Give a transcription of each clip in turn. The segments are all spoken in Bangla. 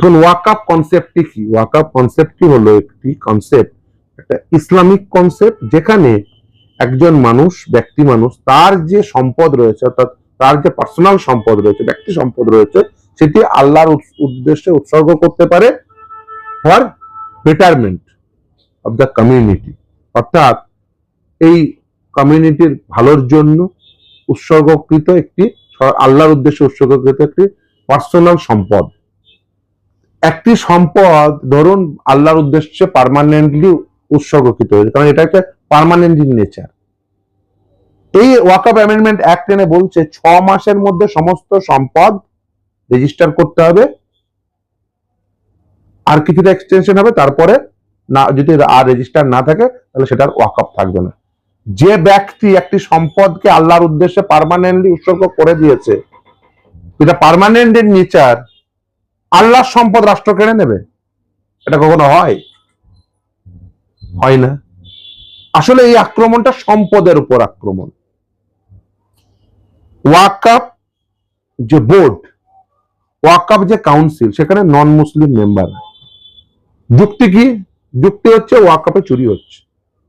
দেখুন ওয়াকাপ কনসেপ্টটি কি? ওয়াকাপ কনসেপ্টটি হলো একটি কনসেপ্ট একটা ইসলামিক কনসেপ্ট যেখানে একজন মানুষ, ব্যক্তি মানুষ, তার যে সম্পদ রয়েছে, অর্থাৎ তার যে পার্সোনাল সম্পদ রয়েছে, ব্যক্তি সম্পদ রয়েছে, সেটি আল্লাহর উদ্দেশ্যে উৎসর্গ করতে পারে for betterment of the community অর্থাৎ এই কমিউনিটির ভালোর জন্য উৎসর্গকৃত একটি, আল্লাহর উদ্দেশ্যে উৎসর্গকৃত একটি পার্সোনাল সম্পদ। একটি সম্পদ ধরুন আল্লাহর উদ্দেশ্যে পার্মানেন্টলি উৎসর্গকৃত হয়েছে, কারণ এটা একটা পার্মানেন্ট ইন নেচার এই ওয়াকআপ অ্যামেন্ডমেন্ট অ্যাক্ট এনে বলছে ছ মাসের মধ্যে সমস্ত সম্পদ রেজিস্টার করতে হবে, আর কিছুটা এক্সটেনশন হবে, তারপরে না, যদি আর রেজিস্টার না থাকে, তাহলে সেটার ওয়াকআপ থাকবে না। যে ব্যক্তি একটি সম্পদকে আল্লাহর উদ্দেশ্যে পার্মানেন্টলি উৎসর্গ করে দিয়েছে, এটা পার্মানেন্ট নেচার আল্লাহর সম্পদ রাষ্ট্র কেড়ে নেবে? এটা কখনো হয়? হয় না। আসলে এই আক্রমণটা সম্পদের উপর আক্রমণ। ওয়াকাপ যে বোর্ড ওয়াকাপ যে কাউন্সিল, সেখানে নন মুসলিম মেম্বার। যুক্তি কি? যুক্তি হচ্ছে ওয়াকাপে চুরি হচ্ছে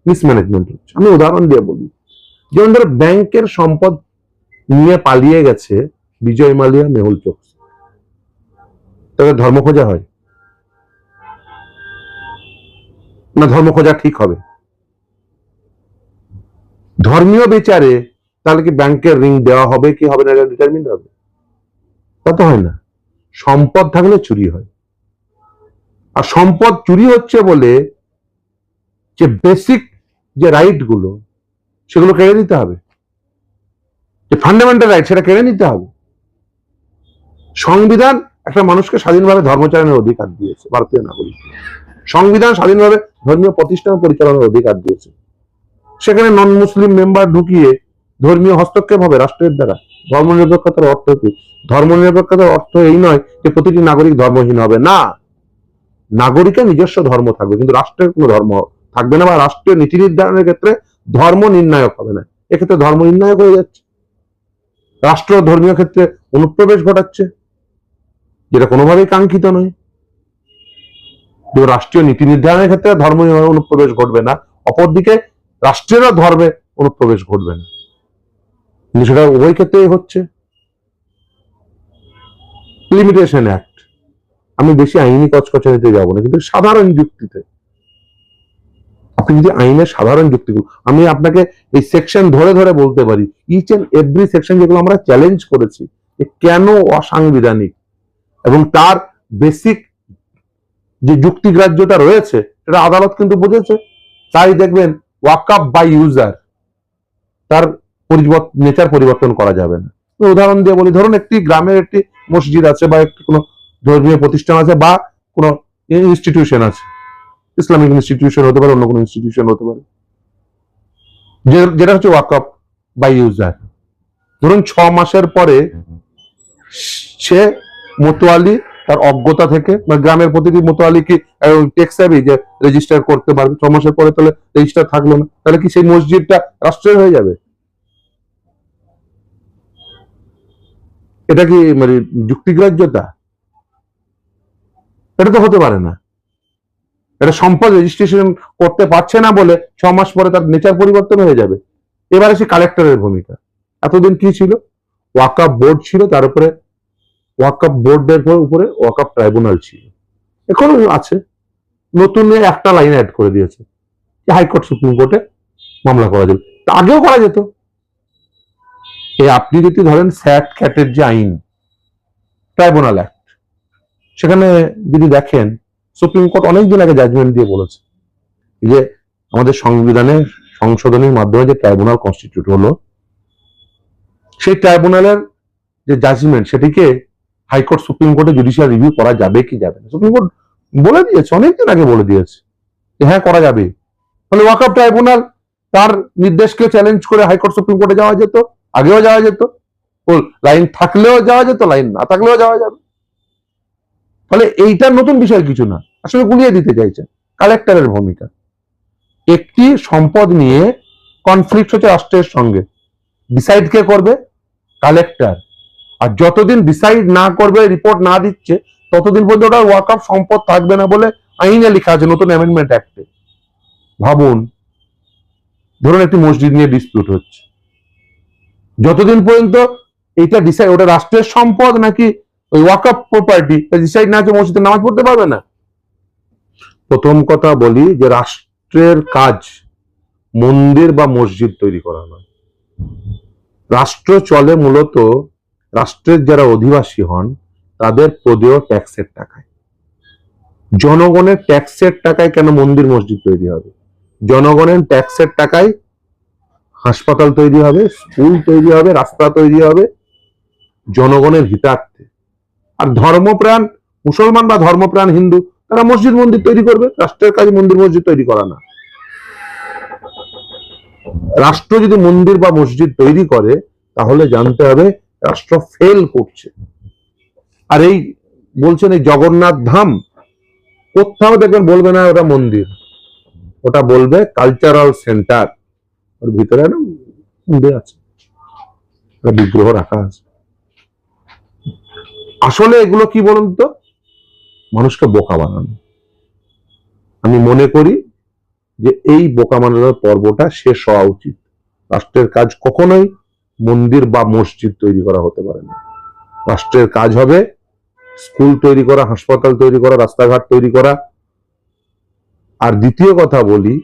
মিসম্যানেজমেন্ট হচ্ছে। আমি উদাহরণ দিয়ে বলি। যেমন ধরো, ব্যাংকের সম্পদ নিয়ে পালিয়ে গেছে বিজয় মালিয়া, মেহুল চোকসি। তাদের ধর্ম খোঁজা হয়। না, ধর্ম খোঁজা ঠিক হবে। ধর্মীয় বিচারে তাহলে কি ব্যাংকের রিং দেওয়া হবে কি হবে না ডিটারমিন হবে? তা তো হয় না। সম্পদ থাকলে চুরি হয়। আর সম্পদ চুরি হচ্ছে বলে যে বেসিক যে রাইটগুলো, সেগুলো কেড়ে নিতে হবে। যে ফান্ডামেন্টাল রাইট সেটা কেড়ে নিতে হবে। সংবিধান একটা মানুষকে স্বাধীনভাবে ধর্মচারণের অধিকার দিয়েছে, ভারতীয় নাগরিক। সংবিধান স্বাধীনভাবে ধর্মীয় প্রতিষ্ঠান পরিচালনার অধিকার দিয়েছে। সেখানে নন মুসলিম মেম্বার ঢুকিয়ে ধর্মীয় হস্তক্ষেপ হবে রাষ্ট্রের দ্বারা। ধর্মনিরপেক্ষতার অর্থ কি? ধর্মনিরপেক্ষতার অর্থ এই নয় যে প্রতিটি নাগরিক ধর্মহীন হবে। না! নাগরিকের নিজস্ব ধর্ম থাকবে, কিন্তু রাষ্ট্রের কোনো ধর্ম থাকবে না বা রাষ্ট্রীয় নীতি নির্ধারণের ক্ষেত্রে ধর্ম নির্ণায়ক হবে না। এক্ষেত্রে ধর্ম নির্ণায়ক হয়ে যাচ্ছে। রাষ্ট্র ধর্মীয় ক্ষেত্রে অনুপ্রবেশ ঘটাচ্ছে। যেটা কোনোভাবেই কাঙ্ক্ষিত নয়। রাষ্ট্রীয় নীতি নির্ধারণের ক্ষেত্রে ধর্ম অনুপ্রবেশ ঘটবে না, অপরদিকে রাষ্ট্রেরও ধর্মে অনুপ্রবেশ ঘটবে না। কিন্তু সেটা উভয় ক্ষেত্রেই হচ্ছে। লিমিটেশন অ্যাক্ট আমি বেশি আইনি কচকচানিতে যাব না, কিন্তু সাধারণ যুক্তিতে। আপনি যদি আইনের সাধারণ যুক্তিগুলো আমি আপনাকে এই সেকশন ধরে ধরে বলতে পারি ইচ এন্ড এভরি সেকশন যেগুলো আমরা চ্যালেঞ্জ করেছি কেন অসাংবিধানিক? এবং তার বেসিক যে যুক্তিগ্রাহ্যতা রয়েছে, সেটা আদালত কিন্তু বুঝেছে। তাই দেখবেন, ওয়াকআপ বাই ইউজার, তার নেচার পরিবর্তন করা যাবে না। উদাহরণ দিয়ে বলি, ধরুন একটি গ্রামের একটি মসজিদ আছে বা একটি কোনো ধর্মীয় প্রতিষ্ঠান আছে বা কোনো ইনস্টিটিউশন আছে। ইসলামিক ইনস্টিটিউশন হতে পারে, অন্য কোনো ইনস্টিটিউশন হতে পারে। যেটা হচ্ছে ওয়াকআপ বাই ইউজার। ধরুন ছ মাসের পরে সে মোতোয়ালি, তার অজ্ঞতা থেকে। বা গ্রামের প্রতিটি মোতোয়ালি কি টেক্স যে রেজিস্টার করতে পারবে? ছ মাসের পরে তাহলে রেজিস্টার থাকল না। তাহলে কি সেই মসজিদটা রাষ্ট্রের হয়ে যাবে? এটা কি মানে যুক্তিগ্রাহ্যতা? এটা তো হতে পারে না। এটা সম্পদ রেজিস্ট্রেশন করতে পারছে না বলে ছ মাস পরে তার নেচার পরিবর্তন হয়ে যাবে। এবারে সে কালেক্টরের ভূমিকা। এতদিন কি ছিল? ওয়াকা বোর্ড ছিল, তার উপরে ওয়াকআপ বোর্ডের উপরে ওয়াকআপ ট্রাইব্যুনাল ছিল। এখনও আছে। নতুন একটা লাইন অ্যাড করে দিয়েছে হাইকোর্ট সুপ্রিম কোর্টে মামলা করা যাবে। তা আগেও করা যেত। এই আপনি যদি ধরেন স্যাট ক্যাটের যে আইন ট্রাইব্যুনাল অ্যাক্ট সেখানে যদি দেখেন সুপ্রিম কোর্ট অনেকদিন আগে জাজমেন্ট দিয়ে বলেছে যে আমাদের সংবিধানে সংশোধনের মাধ্যমে যে ট্রাইব্যুনাল কনস্টিটিউট হলো, সেই ট্রাইব্যুনালের যে জাজমেন্ট সেটিকে হাইকোর্ট সুপ্রিম কোর্টে জুডিশিয়াল রিভিউ করা যাবে কি যাবে না? সুপ্রিম কোর্ট বলে দিয়েছে, অনেকদিন আগে বলে দিয়েছে যে হ্যাঁ করা যাবে। ফলে ওয়াকআপ ট্রাইব্যুনাল তার নির্দেশকে চ্যালেঞ্জ করে হাইকোর্ট সুপ্রিম কোর্টে যাওয়া যেত, আগেও যাওয়া যেত। লাইন থাকলেও যাওয়া যেত লাইন না থাকলেও যাওয়া যাবে। ফলে এইটা নতুন বিষয় কিছু না, আসলে গুলিয়ে দিতে চাইছে কালেক্টরের ভূমিকা। একটি সম্পদ নিয়ে কনফ্লিক্ট হচ্ছে রাষ্ট্রের সঙ্গে। ডিসাইড কে করবে? কালেক্টর আর যতদিন ডিসাইড না করবে রিপোর্ট না দিচ্ছে, ততদিন পর্যন্ত ওটা ওয়াকআপ সম্পদ থাকবে না বলে আইনে লেখা আছে নতুন অ্যামেন্ডমেন্ট অ্যাক্টে ভাবুন, ধরুন একটি মসজিদ নিয়ে ডিসপিউট হচ্ছে। যতদিন পর্যন্ত এটা ডিসাইড ওটা রাষ্ট্রের সম্পদ নাকি ওই ওয়াকআপ প্রপার্টি ডিসাইড না আছে মসজিদে নামাজ পড়তে পারবে না? প্রথম কথা বলি যে রাষ্ট্রের কাজ মন্দির বা মসজিদ তৈরি করা নয়। রাষ্ট্র চলে মূলত রাষ্ট্রের যারা অধিবাসী হন, তাদের প্রদেয় ট্যাক্সের টাকায়। জনগণের ট্যাক্সের টাকায় কেন মন্দির মসজিদ তৈরি হবে? জনগণের ট্যাক্সের টাকায় হাসপাতাল তৈরি হবে, স্কুল তৈরি হবে, রাস্তা তৈরি হবে, জনগণের হিতার্থে। আর ধর্মপ্রাণ, মুসলমান বা ধর্মপ্রাণ হিন্দু, তারা মসজিদ মন্দির তৈরি করবে, রাষ্ট্রের কাজে মন্দির মসজিদ তৈরি করা না। রাষ্ট্র যদি মন্দির বা মসজিদ তৈরি করে, তাহলে জানতে হবে রাষ্ট্র ফেল করছে। আর এই বলছেন এই জগন্নাথ ধাম, কোথাও দেখবেন বলবে না ওটা মন্দির। ওটা বলবে কালচারাল সেন্টার ওর ভিতরে না মন্দির আছে। বিগ্রহ রাখা আছে। আসলে এগুলো কি বলুন তো? মানুষকে বোকা বানানো। আমি মনে করি যে এই বোকা বানানোর পর্বটা শেষ হওয়া উচিত। রাষ্ট্রের কাজ কখনোই মন্দির বা মসজিদ তৈরি করা হতে পারে না। রাষ্ট্রের কাজ হবে স্কুল তৈরি করা, হাসপাতাল তৈরি করা, রাস্তাঘাট তৈরি করা। আর দ্বিতীয় কথা বলি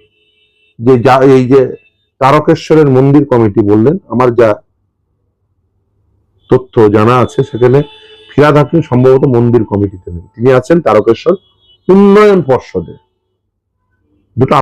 যে যা এই যে তারকেশ্বরের মন্দির কমিটি বললেন, আমার যা তথ্য জানা আছে সেখানে ফিরাদ হাকিম সম্ভবত মন্দির কমিটিতে নেই। তিনি আছেন তারকেশ্বর উন্নয়ন পর্ষদে। দুটো